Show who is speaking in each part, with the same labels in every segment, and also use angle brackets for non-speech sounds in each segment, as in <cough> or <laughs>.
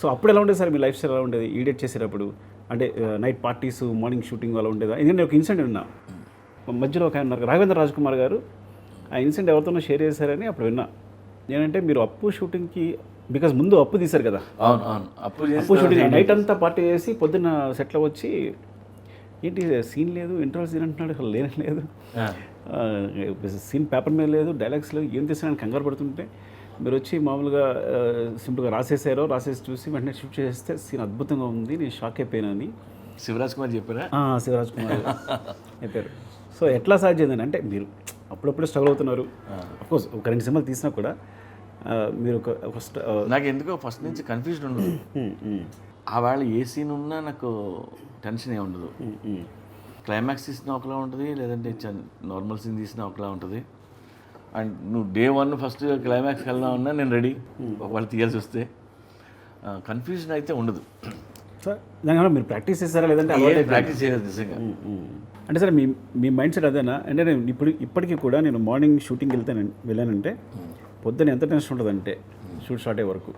Speaker 1: So అప్పుడు ఎలా ఉండేది సార్ మీ లైఫ్ స్టైల్ ఎలా ఉండేది? ఈడేట్ చేసేటప్పుడు? అంటే నైట్ పార్టీస్ మార్నింగ్ షూటింగ్ అలా ఉండేదా? ఎందుకంటే ఒక ఇన్సిడెంట్ విన్నా. మధ్యలో ఒక ఆయన ఉన్నారు రాఘవేంద్ర రాజ్కుమార్ గారు. ఆ ఇన్సిడెంట్ ఎవరితోనో షేర్ చేశారని అప్పుడు విన్నా. ఏంటంటే మీరు అప్పు షూటింగ్కి బికాజ్ ముందు అప్పు తీశారు కదా?
Speaker 2: అవును అవును. అప్పు
Speaker 1: అప్పు షూటింగ్ నైట్ అంతా పార్టీ చేసి పొద్దున్న సెట్లో వచ్చి ఏంటి సీన్ లేదు ఇంటర్వల్ సీన్ అంటున్నాడు అసలు లేనే లేదు. సీన్ పేపర్ మీద లేదు డైలాగ్స్ లేవు ఏం తీసినా కంగారు పడుతుంటే మీరు వచ్చి మామూలుగా సింపుల్గా రాసేసారో రాసేసి చూసి వెంటనే షూట్ చేస్తే సీన్ అద్భుతంగా ఉంది నేను షాక్ అయిపోయినాని.
Speaker 2: శివరాజ్ కుమార్ చెప్పారా?
Speaker 1: శివరాజ్ కుమార్ చెప్పారు. సో ఎట్లా సాధ్యం అంటే మీరు అప్పుడప్పుడు స్ట్రగుల్ అవుతున్నారు. కోర్స్ ఒక రెండు సినిమాలు తీసినా కూడా మీరు ఒక ఒక స్ట- ఆ,
Speaker 2: నాకు ఎందుకో ఫస్ట్ నుంచి కన్ఫ్యూజన్ ఉండదు. ఆ వేళ ఏ సీన్ ఉన్నా నాకు టెన్షన్ ఏ ఉండదు. క్లైమాక్స్ తీసిన ఒకలా ఉంటుంది లేదంటే నార్మల్ సీన్ తీసిన ఒకలా ఉంటుంది. అండ్ నువ్వు డే వన్ ఫస్ట్ క్లైమాక్స్కి వెళ్దాం ఉన్నా నేను రెడీ. ఒకవేళ తీయాల్సి వస్తే. కన్ఫ్యూజన్ అయితే ఉండదు.
Speaker 1: సార్ మీరు ప్రాక్టీస్ చేస్తారా లేదంటే
Speaker 2: ప్రాక్టీస్ చేయలేదు నిజంగా.
Speaker 1: అంటే సరే మీ మీ మైండ్ సెట్ అదేనా? అంటే నేను ఇప్పుడు ఇప్పటికీ కూడా నేను మార్నింగ్ షూటింగ్ వెళ్తాను వెళ్ళానంటే పొద్దున ఎంత టెన్షన్ ఉంటుందంటే షూట్ స్టార్ట్ అయ్యే వరకు.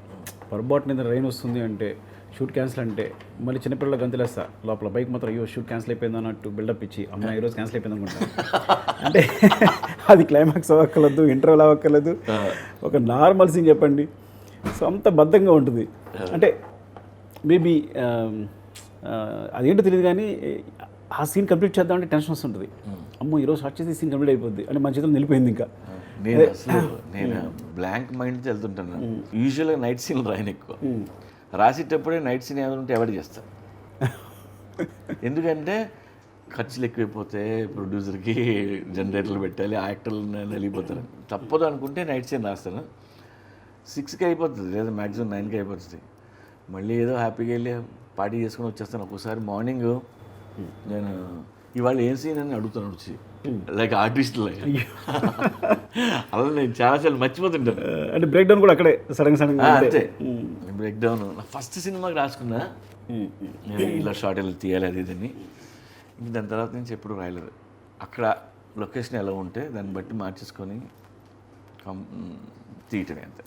Speaker 1: పొరపాటు మీద రైన్ వస్తుంది అంటే షూట్ క్యాన్సిల్ అంటే మళ్ళీ చిన్నపిల్లల గంతులేస్తా. లోపల బైక్ మాత్రం అయ్యో షూట్ క్యాన్సిల్ అయిపోయింది అన్నట్టు బిల్డప్ ఇచ్చి అమ్మ ఈరోజు క్యాన్సిల్ అయిపోయింది అనుకుంటా. అంటే అది క్లైమాక్స్ అవ్వక్కర్లేదు ఇంటర్వెల్ అవ్వక్కర్లేదు. ఒక నార్మల్ సీన్ చెప్పండి. సో అంత బద్ధంగా ఉంటుంది. అంటే మేబీ అదేంటో తెలియదు కానీ ఆ సీన్ కంప్లీట్ చేద్దామంటే టెన్షన్ వస్తుంటుంది. అమ్మో ఈరోజు స్టార్ట్ చేసి సీన్ కంప్లీట్ అయిపోద్ది. అంటే మన చేతిలో నిలిపోయింది ఇంకా.
Speaker 2: నేను అసలు <laughs> నేను బ్లాంక్ మైండ్తో వెళ్తుంటాను. యూజువల్గా నైట్ సీన్ రాయను ఎక్కువ. రాసేటప్పుడే నైట్ సీన్ ఏమైనా ఉంటే ఎవరు చేస్తా. <laughs> ఎందుకంటే ఖర్చులు ఎక్కువైపోతే ప్రొడ్యూసర్కి జనరేటర్లు పెట్టాలి యాక్టర్లు నలిగిపోతారు. తప్పదు అనుకుంటే నైట్ సీన్ రాస్తాను. సిక్స్కి అయిపోతుంది లేదా మ్యాక్సిమం నైన్కి అయిపోతుంది. మళ్ళీ ఏదో హ్యాపీగా వెళ్ళి పార్టీ చేసుకొని వచ్చేస్తాను. ఒక్కోసారి మార్నింగ్ నేను ఇవాళ ఏం సీన్ అని అడుగుతాను వచ్చి. లైక్ ఆర్టిస్ట్ లైక్ అలా నేను చాలాసార్లు మర్చిపోతుంటాను.
Speaker 1: అంటే బ్రేక్ డౌన్ కూడా అక్కడే సడన్ సడన్
Speaker 2: అంతే. బ్రేక్ డౌన్ ఫస్ట్ సినిమాకి రాసుకున్నా. నేను ఇలా షార్ట్ ఇలా తీయాలి అది ఇదని దాని తర్వాత నుంచి ఎప్పుడు రాయలేదు. అక్కడ లొకేషన్ ఎలా ఉంటే దాన్ని బట్టి మార్చేసుకొని కం తీయటమే అంతే.